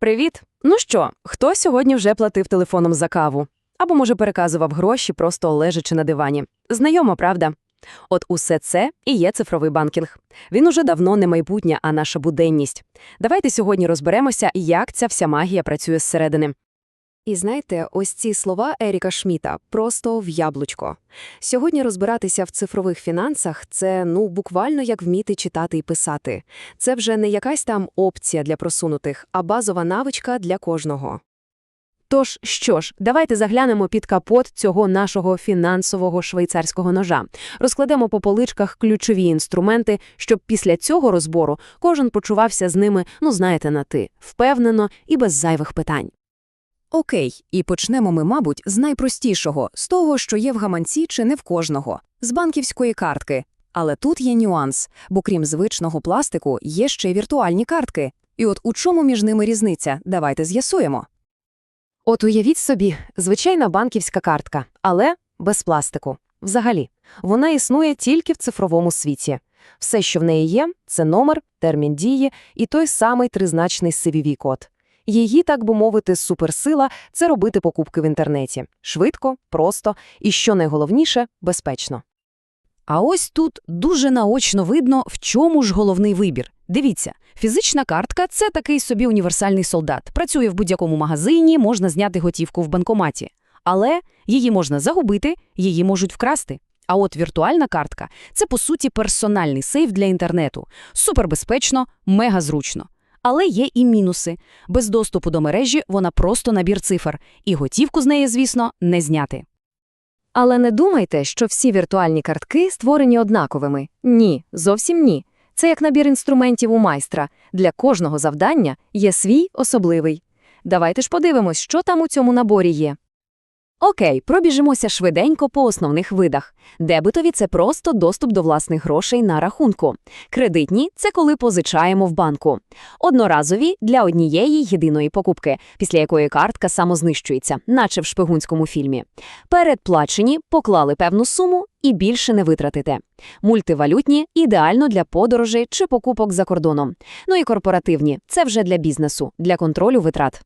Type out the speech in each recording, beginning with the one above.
Привіт! Ну що, хто сьогодні вже платив телефоном за каву? Або, може, переказував гроші, просто лежачи на дивані. Знайомо, правда? От усе це і є цифровий банкінг. Він уже давно не майбутнє, а наша буденність. Давайте сьогодні розберемося, як ця вся магія працює зсередини. І знаєте, ось ці слова Еріка Шміта просто в яблучко. Сьогодні розбиратися в цифрових фінансах – це, ну, буквально як вміти читати і писати. Це вже не якась там опція для просунутих, а базова навичка для кожного. Тож, що ж, давайте заглянемо під капот цього нашого фінансового швейцарського ножа. Розкладемо по поличках ключові інструменти, щоб після цього розбору кожен почувався з ними, ну знаєте, на ти, впевнено і без зайвих питань. Окей, і почнемо ми, мабуть, з найпростішого, з того, що є в гаманці чи не в кожного, з банківської картки. Але тут є нюанс, бо крім звичного пластику, є ще й віртуальні картки. І от у чому між ними різниця, давайте з'ясуємо. От уявіть собі, звичайна банківська картка, але без пластику. Взагалі, вона існує тільки в цифровому світі. Все, що в неї є, це номер, термін дії і той самий тризначний CVV-код. Її, так би мовити, суперсила – це робити покупки в інтернеті. Швидко, просто і, що найголовніше, безпечно. А ось тут дуже наочно видно, в чому ж головний вибір. Дивіться, фізична картка – це такий собі універсальний солдат. Працює в будь-якому магазині, можна зняти готівку в банкоматі. Але її можна загубити, її можуть вкрасти. А от віртуальна картка – це, по суті, персональний сейф для інтернету. Супербезпечно, мега зручно. Але є і мінуси. Без доступу до мережі вона просто набір цифр. І готівку з неї, звісно, не зняти. Але не думайте, що всі віртуальні картки створені однаковими. Ні, зовсім ні. Це як набір інструментів у майстра. Для кожного завдання є свій особливий. Давайте ж подивимось, що там у цьому наборі є. Окей, пробіжимося швиденько по основних видах. Дебетові – це просто доступ до власних грошей на рахунку. Кредитні – це коли позичаємо в банку. Одноразові – для однієї єдиної покупки, після якої картка самознищується, наче в шпигунському фільмі. Передплачені – поклали певну суму і більше не витратите. Мультивалютні – ідеально для подорожей чи покупок за кордоном. Ну і корпоративні – це вже для бізнесу, для контролю витрат.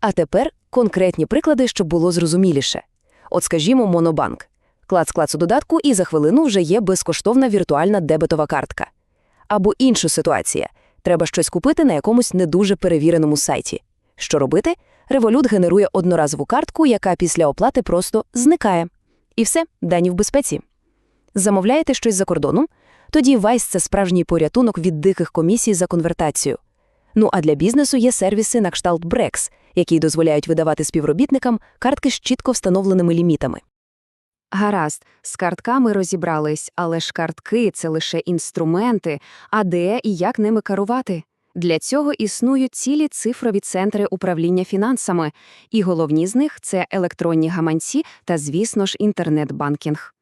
А тепер конкретні приклади, щоб було зрозуміліше. От скажімо, Монобанк. Клац-клац у додатку, і за хвилину вже є безкоштовна віртуальна дебетова картка. Або інша ситуація. Треба щось купити на якомусь не дуже перевіреному сайті. Що робити? Revolut генерує одноразову картку, яка після оплати просто зникає. І все, дані в безпеці. Замовляєте щось за кордоном? Тоді Вайс – це справжній порятунок від диких комісій за конвертацію. Ну а для бізнесу є сервіси на кшталт Brex, які дозволяють видавати співробітникам картки з чітко встановленими лімітами. Гаразд, з картками розібрались, але ж картки – це лише інструменти, а де і як ними керувати? Для цього існують цілі цифрові центри управління фінансами, і головні з них – це електронні гаманці та, звісно ж, інтернет-банкінг.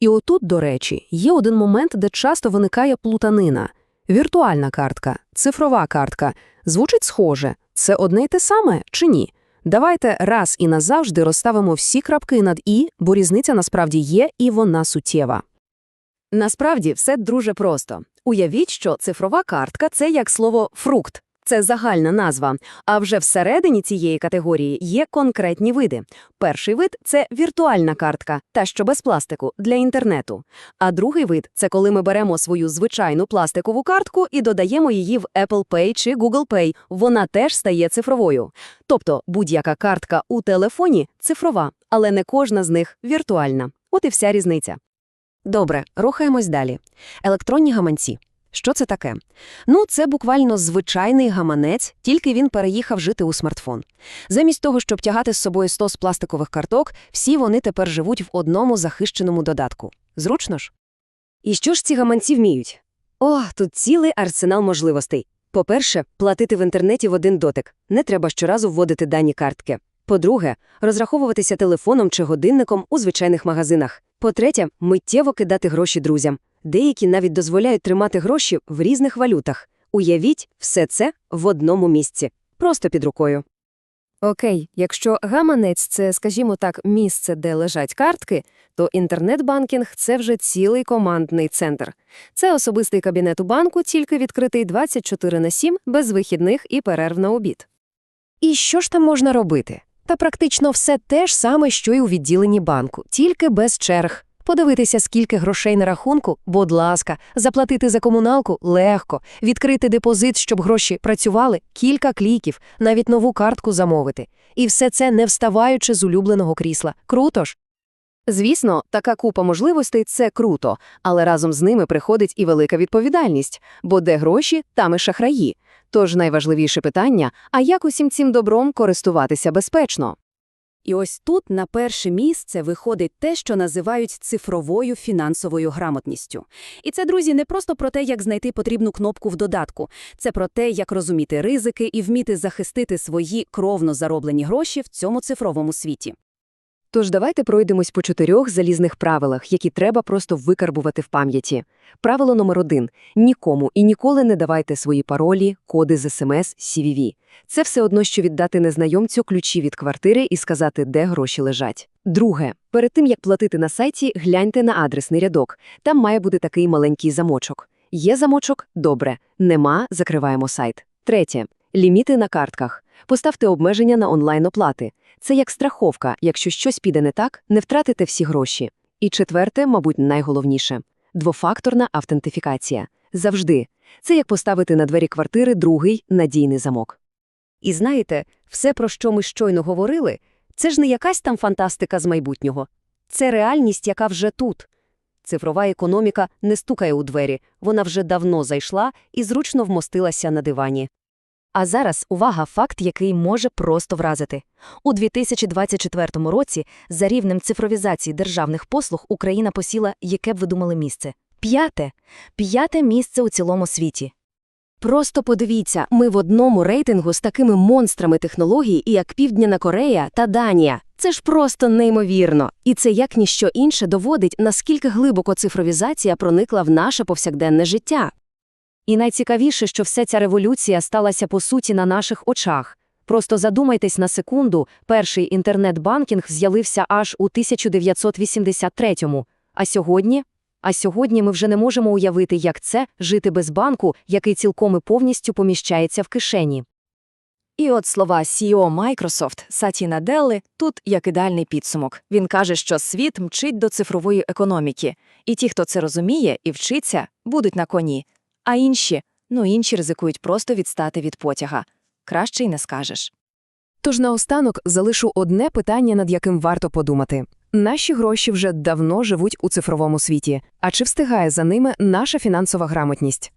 І отут, до речі, є один момент, де часто виникає плутанина. Віртуальна картка, цифрова картка. Звучить схоже. Це одне й те саме чи ні? Давайте раз і назавжди розставимо всі крапки над «і», бо різниця насправді є і вона суттєва. Насправді все дуже просто. Уявіть, що цифрова картка – це як слово «фрукт». Це загальна назва. А вже всередині цієї категорії є конкретні види. Перший вид – це віртуальна картка, та що без пластику, для інтернету. А другий вид – це коли ми беремо свою звичайну пластикову картку і додаємо її в Apple Pay чи Google Pay. Вона теж стає цифровою. Тобто будь-яка картка у телефоні – цифрова, але не кожна з них – віртуальна. От і вся різниця. Добре, рухаємось далі. Електронні гаманці. Що це таке? Ну, це буквально звичайний гаманець, тільки він переїхав жити у смартфон. Замість того, щоб тягати з собою 100 з пластикових карток, всі вони тепер живуть в одному захищеному додатку. Зручно ж? І що ж ці гаманці вміють? О, тут цілий арсенал можливостей. По-перше, платити в інтернеті в один дотик. Не треба щоразу вводити дані картки. По-друге, розраховуватися телефоном чи годинником у звичайних магазинах. По-третє, миттєво кидати гроші друзям. Деякі навіть дозволяють тримати гроші в різних валютах. Уявіть, все це в одному місці, просто під рукою. Окей, якщо гаманець – це, скажімо так, місце, де лежать картки, то інтернет-банкінг – це вже цілий командний центр. Це особистий кабінет у банку, тільки відкритий 24 на 7, без вихідних і перерв на обід. І що ж там можна робити? Та практично все те ж саме, що й у відділенні банку, тільки без черг. Подивитися, скільки грошей на рахунку, будь ласка, заплатити за комуналку легко, відкрити депозит, щоб гроші працювали, кілька кліків, навіть нову картку замовити. І все це не вставаючи з улюбленого крісла. Круто ж? Звісно, така купа можливостей – це круто, але разом з ними приходить і велика відповідальність, бо де гроші, там і шахраї. Тож найважливіше питання – а як усім цим добром користуватися безпечно? І ось тут на перше місце виходить те, що називають цифровою фінансовою грамотністю. І це, друзі, не просто про те, як знайти потрібну кнопку в додатку. Це про те, як розуміти ризики і вміти захистити свої кровно зароблені гроші в цьому цифровому світі. Тож давайте пройдемось по чотирьох залізних правилах, які треба просто викарбувати в пам'яті. Правило номер один – нікому і ніколи не давайте свої паролі, коди з СМС, CVV. Це все одно, що віддати незнайомцю ключі від квартири і сказати, де гроші лежать. Друге. Перед тим, як платити на сайті, гляньте на адресний рядок. Там має бути такий маленький замочок. Є замочок? Добре. Нема – закриваємо сайт. Третє. Ліміти на картках. Поставте обмеження на онлайн-оплати. Це як страховка, якщо щось піде не так, не втратите всі гроші. І четверте, мабуть, найголовніше – двофакторна автентифікація. Завжди. Це як поставити на двері квартири другий надійний замок. І знаєте, все, про що ми щойно говорили, це ж не якась там фантастика з майбутнього. Це реальність, яка вже тут. Цифрова економіка не стукає у двері, вона вже давно зайшла і зручно вмостилася на дивані. А зараз, увага, факт, який може просто вразити. У 2024 році за рівнем цифровізації державних послуг Україна посіла, яке б ви думали місце? П'яте. П'яте місце у цілому світі. Просто подивіться, ми в одному рейтингу з такими монстрами технологій, як Південна Корея та Данія. Це ж просто неймовірно. І це як ніщо інше доводить, наскільки глибоко цифровізація проникла в наше повсякденне життя. І найцікавіше, що вся ця революція сталася по суті на наших очах. Просто задумайтесь на секунду, перший інтернет-банкінг з'явився аж у 1983-му. А сьогодні? А сьогодні ми вже не можемо уявити, як це – жити без банку, який цілком і повністю поміщається в кишені. І от слова CEO Microsoft Саті Наделли тут як ідеальний підсумок. Він каже, що світ мчить до цифрової економіки, і ті, хто це розуміє і вчиться, будуть на коні. А інші, ну інші ризикують просто відстати від потяга. Краще й не скажеш. Тож наостанок залишу одне питання, над яким варто подумати. Наші гроші вже давно живуть у цифровому світі. А чи встигає за ними наша фінансова грамотність?